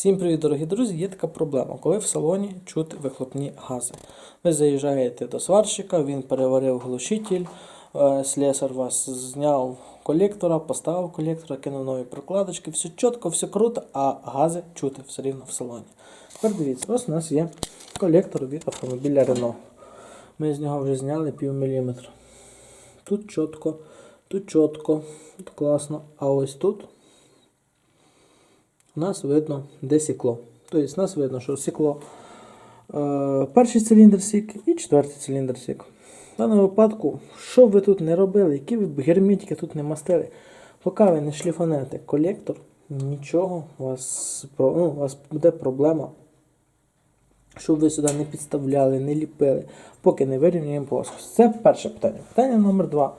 Всім привіт, дорогі друзі! Є така проблема, коли в салоні чути вихлопні гази. Ви заїжджаєте до сварщика, він переварив глушитель, е, слесар вас зняв колектора, поставив колектора, кинув нові прокладочки, все чітко, все круто, а гази чути все рівно в салоні. Тепер дивіться, ось у нас є колектор від автомобіля Renault. Ми з нього вже зняли пів міліметра. Тут чітко, тут чітко, тут класно, а ось тут у нас видно, де сікло. Тобто у нас видно, що сікло е, перший циліндр сік і четвертий циліндр сік. В даному випадку, що ви тут не робили, які ви герметики тут не мастили, поки ви не шліфанете колектор, нічого у вас, ну, у вас буде проблема. Щоб ви сюди не підставляли, не ліпили, поки не вирівнюємо плоскость. Це перше питання. Питання номер два.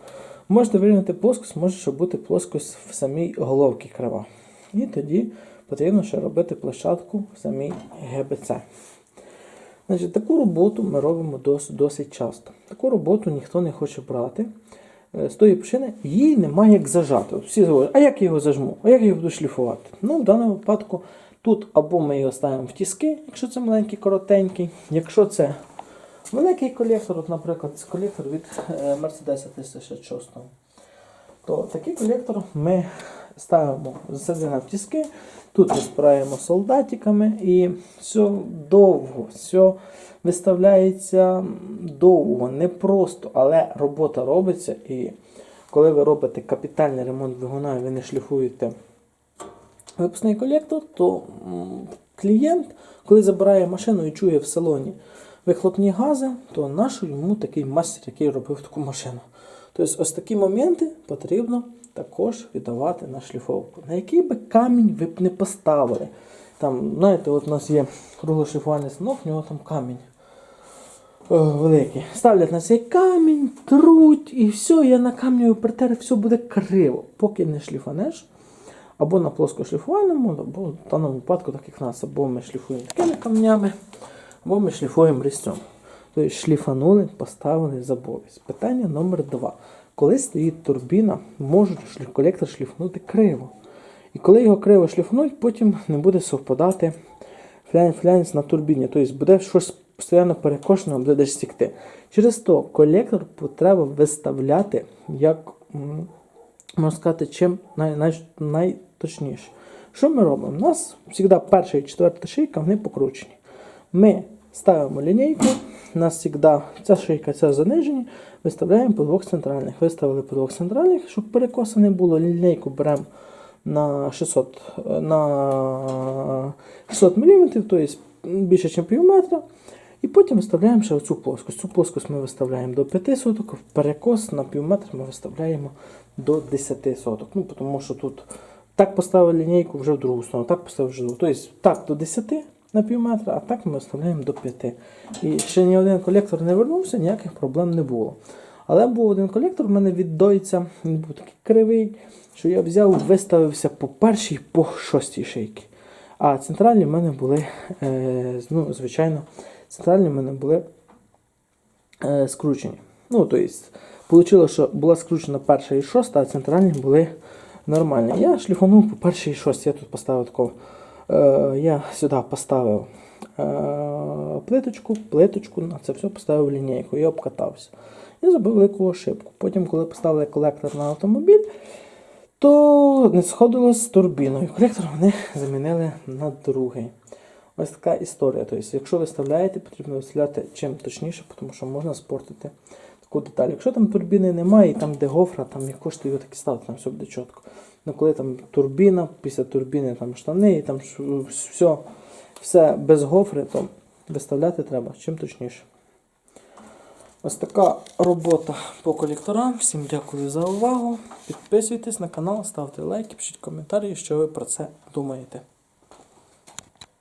Можете вирівняти плоскость, може бути плоскость в самій головці крива. І тоді потрібно ще робити площадку в самій ГБЦ. Значить, таку роботу ми робимо досить, досить часто. Таку роботу ніхто не хоче брати. Е, З тої причини її немає як зажати. От Всі говорять, а як я його зажму? А як я його буду шліфувати? Ну, в даному випадку тут або ми його ставимо в тіски, якщо це маленький, коротенький. Якщо це великий колектор, от, наприклад, колектор від е, Mercedes 366, то такий колектор ми ставимо засадимо в тіски, тут розпираємо солдатиками і все довго, все виставляється довго, не просто, але робота робиться. І коли ви робите капітальний ремонт двигуна і ви не шліфуєте випускний колектор, то клієнт, коли забирає машину і чує в салоні вихлопні гази, то нащо йому такий мастер, який робив таку машину. Тобто ось такі моменти потрібно також віддавати на шліфовку. На який би камінь ви б не поставили. Там, знаєте, от у нас є круглошліфувальний станок, в нього там камінь е, великий. Ставлять на цей камінь, труть, і все, я на камню притер, все буде криво. Поки не шліфанеш, або на плоскошліфувальному, або в даному випадку, так як в нас, або ми шліфуємо такими камнями, або ми шліфуємо різцем. Тобто шліфанули, поставили, забулись. Питання номер два. Коли стоїть турбіна, можуть колектор шліфнути криво. І коли його криво шліфнуть, потім не буде совпадати флянець на турбіні. Тобто буде щось постійно перекошено, буде десь стікти. Через то колектор треба виставляти як, можна сказати, чим най, най, найточніше. Що ми робимо? У нас завжди перша і четверта шийка вони покручені. Ми ставимо лінійку, у нас завжди ця шийка, ця занижені, виставляємо по двох центральних. Виставили по двох центральних, щоб перекоса не було. Лінійку беремо на 600, е, на 600 мм, тобто більше, ніж пів метра. І потім виставляємо ще оцю плоскость. Цю плоскость ми виставляємо до 5 соток, перекос на пів метра ми виставляємо до 10 соток. Ну, тому що тут так поставили лінійку вже в другу сторону, так поставив вже. Тобто так до 10 на пів метра, а так ми виставляємо до 5. І ще ні один колектор не вернувся, ніяких проблем не було. Але був один колектор, в мене від дойця, він був такий кривий, що я взяв, виставився по першій, по шостій шийці. А центральні в мене були, е, ну, звичайно, центральні в мене були е, скручені. Ну, тобто, вийшло, що була скручена перша і шоста, а центральні були нормальні. Я шліфанув по першій і шостій. Я тут поставив таку, е, я сюди поставив е, плиточку, плиточку, на це все поставив лінійку і обкатався. І зробив велику ошибку. Потім, коли поставили колектор на автомобіль, то не сходилось з турбіною. Колектор вони замінили на другий. Ось така історія. Тобто, якщо виставляєте, потрібно виставляти чим точніше, тому що можна спортити таку деталь. Якщо там турбіни немає, і там де гофра, там їх коштує такі ставити, там все буде чітко. Ну коли там турбіна, після турбіни там штани, і там все, все без гофри, то виставляти треба чим точніше. Ось така робота по колекторам. Всім дякую за увагу. Підписуйтесь на канал, ставте лайки, пишіть коментарі, що ви про це думаєте.